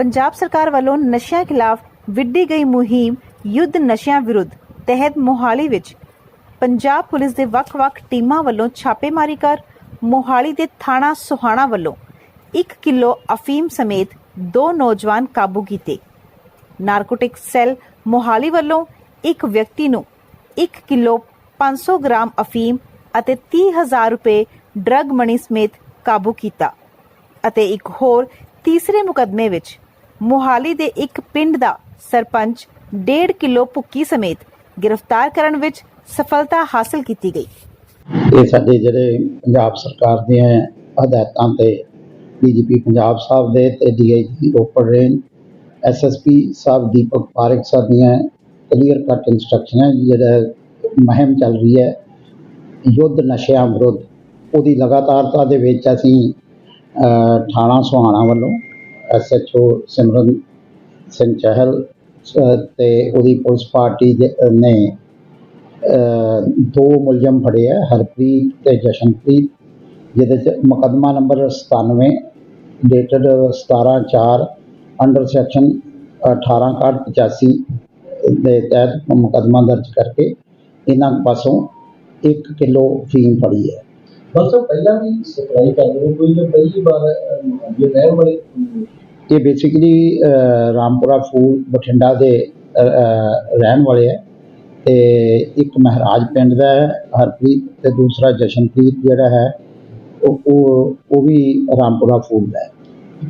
ਪੰਜਾਬ ਸਰਕਾਰ ਵੱਲੋਂ ਨਸ਼ਿਆਂ ਖਿਲਾਫ ਵਿੱਢੀ ਗਈ ਮੁਹਿੰਮ ਯੁੱਧ ਨਸ਼ਿਆਂ ਵਿਰੁੱਧ ਤਹਿਤ ਮੋਹਾਲੀ ਵਿੱਚ। ਪੰਜਾਬ ਪੁਲਿਸ ਦੇ ਵੱਖ-ਵੱਖ ਟੀਮਾਂ ਵੱਲੋਂ ਛਾਪੇਮਾਰੀ ਕਰ ਮੋਹਾਲੀ ਦੇ ਥਾਣਾ ਸੁਹਾਣਾ ਵੱਲੋਂ 1 ਕਿਲੋ ਅਫੀਮ ਸਮੇਤ ਦੋ ਨੌਜਵਾਨ ਕਾਬੂ ਕੀਤੇ। ਨਾਰਕੋਟਿਕ ਸੈੱਲ ਮੋਹਾਲੀ ਵੱਲੋਂ ਇੱਕ ਵਿਅਕਤੀ ਨੂੰ 1 ਕਿਲੋ 500 ਗ੍ਰਾਮ ਅਫੀਮ ਅਤੇ 30000 ਰੁਪਏ ਡਰੱਗ ਮਨੀ ਸਮੇਤ ਕਾਬੂ ਕੀਤਾ ਅਤੇ ਇੱਕ ਹੋਰ ਤੀਸਰੇ ਮੁਕਦਮੇ ਵਿੱਚ ਮੋਹਾਲੀ ਦੇ ਇੱਕ ਪਿੰਡ ਦਾ ਸਰਪੰਚ 1.5 ਕਿਲੋ ਭੁੱਕੀ ਸਮੇਤ ਗ੍ਰਿਫਤਾਰ ਕਰਨ ਵਿੱਚ ਸਫਲਤਾ ਹਾਸਲ ਕੀਤੀ ਗਈ। ਇਹ ਸਾਡੇ ਜਿਹੜੇ ਪੰਜਾਬ ਸਰਕਾਰ ਦੀਆਂ ਹਦਾਇਤਾਂ ਤੇ ਡੀਜੀਪੀ ਪੰਜਾਬ ਸਾਹਿਬ ਦੇ ਤੇ DIG Ropar range SSP sahib, Deepak Parik sahib ਦੀਆਂ ਕਲੀਅਰ ਕੱਟ ਇਨਸਟਰਕਸ਼ਨਾਂ ਜਿਹੜਾ ਮਹਿਮ ਚੱਲ ਰਹੀ ਹੈ, ਯੁੱਧ ਨਸ਼ਿਆਂ ਵਿਰੁੱਧ। ਉਹਦੀ ਲਗਾਤਾਰਤਾ ਦੇ ਵਿੱਚ ਅਸੀਂ ਥਾਣਾ ਸੁਹਾਣਾ ਵੱਲੋਂ ਐਸਐਚਓ ਸਿਮਰਨ ਸਿੰਘ ਚਹਿਲ ਅ, ਤੇ ਉਹਦੀ ਪੁਲਿਸ ਪਾਰਟੀ ਦੇ- ਨੇ ਦੋ ਮੁਲਜ਼ਮ ਫੜੇ ਆ ਹਰਪ੍ਰੀਤ ਤੇ ਜਸ਼ਨਪ੍ਰੀਤ ਜਿਹਦੇ ਚ ਮੁਕੱਦਮਾ ਨੰਬਰ 97 ਡੇਟਡ 17/4 ਅੰਡਰ ਸੈਕਸ਼ਨ 1885 ਦੇ ਤਹਿਤ ਮੁਕੱਦਮਾ ਦਰਜ ਕਰਕੇ ਇਹਨਾਂ ਪਾਸੋਂ 1 ਕਿਲੋ ਫੀਮ ਫੜੀ ਹੈ। ਬਸ ਪਹਿਲਾਂ ਵੀ ਸਪਲਾਈ ਕਰਦੇ ਕੋਈ ਪਹਿਲੀ ਵਾਰ ਇਹ ਰਹਿਣ ਵਾਲੇ ਇਹ ਬੇਸਿਕਲੀ ਰਾਮਪੁਰਾ ਫੂਲ ਬਠਿੰਡਾ ਦੇ ਰਹਿਣ ਵਾਲੇ ਹੈ। ਤੇ ਇੱਕ ਮਹਾਰਾਜ ਪਿੰਡ ਦਾ ਹੈ ਹਰਪ੍ਰੀਤ ਤੇ ਦੂਸਰਾ ਜਸ਼ਨਪ੍ਰੀਤ ਜਿਹੜਾ ਹੈ ਉਹ ਉਹ ਉਹ ਵੀ ਰਾਮਪੁਰਾ ਫੂਲ ਦਾ ਹੈ।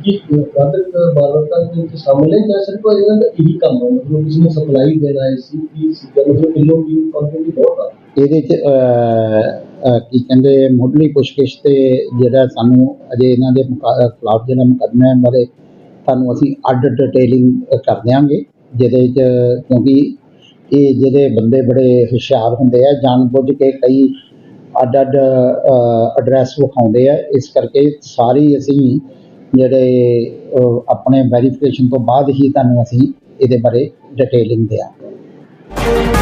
ਕਿ ਗਾਦਕ ਬਾਲਤਾ ਦੇ ਵਿੱਚ ਸ਼ਾਮਲ ਹੈ ਜਾਂ ਸਿਰਫ ਇਹਨਾਂ ਦਾ ਇਹੀ ਕੰਮ ਹੈ। ਮਤਲਬ ਕਿਸੇ ਨੂੰ ਸਪਲਾਈ ਦੇਣਾ ਹੈ ਸੀ ਕਿ ਸਿੱਧਾ ਮਤਲਬ ਕਿਲੋ ਵੀ ਕੁਆਂਟੀਟੀ ਬਹੁਤ ਆ। ਇਹਦੇ ਚ ਕੀ ਕਹਿੰਦੇ ਮੁੱਢਲੀ ਪੁੱਛਗਿੱਛ ਤੇ ਜਿਹੜਾ ਸਾਨੂੰ ਅਜੇ ਇਹਨਾਂ ਦੇ ਖਿਲਾਫ ਜਿਹੜਾ ਮੁਕੱਦਮਾ ਹੈ ਬਾਰੇ ਤੁਹਾਨੂੰ ਅਸੀਂ ਅੱਡ ਡਿਟੇਲਿੰਗ ਕਰ ਦਿਆਂਗੇ, ਜਿਹਦੇ ਚ ਕਿਉਂਕਿ ਇਹ ਜਿਹੜੇ ਬੰਦੇ ਬੜੇ ਹੁਸ਼ਿਆਰ ਹੁੰਦੇ ਆ, ਜਾਣਬੁੱਝ ਕੇ ਕਈ ਅੱਡ ਅੱਡ ਐਡਰੈਸ ਵਿਖਾਉਂਦੇ ਆ। ਇਸ ਕਰਕੇ ਸਾਰੀ ਅਸੀਂ ਜਿਹੜੇ ਆਪਣੇ ਵੈਰੀਫਿਕੇਸ਼ਨ ਤੋਂ ਬਾਅਦ ਹੀ ਤੁਹਾਨੂੰ ਅਸੀਂ ਇਹਦੇ ਬਾਰੇ ਡਿਟੇਲਿੰਗ ਦਿਆਂਗੇ।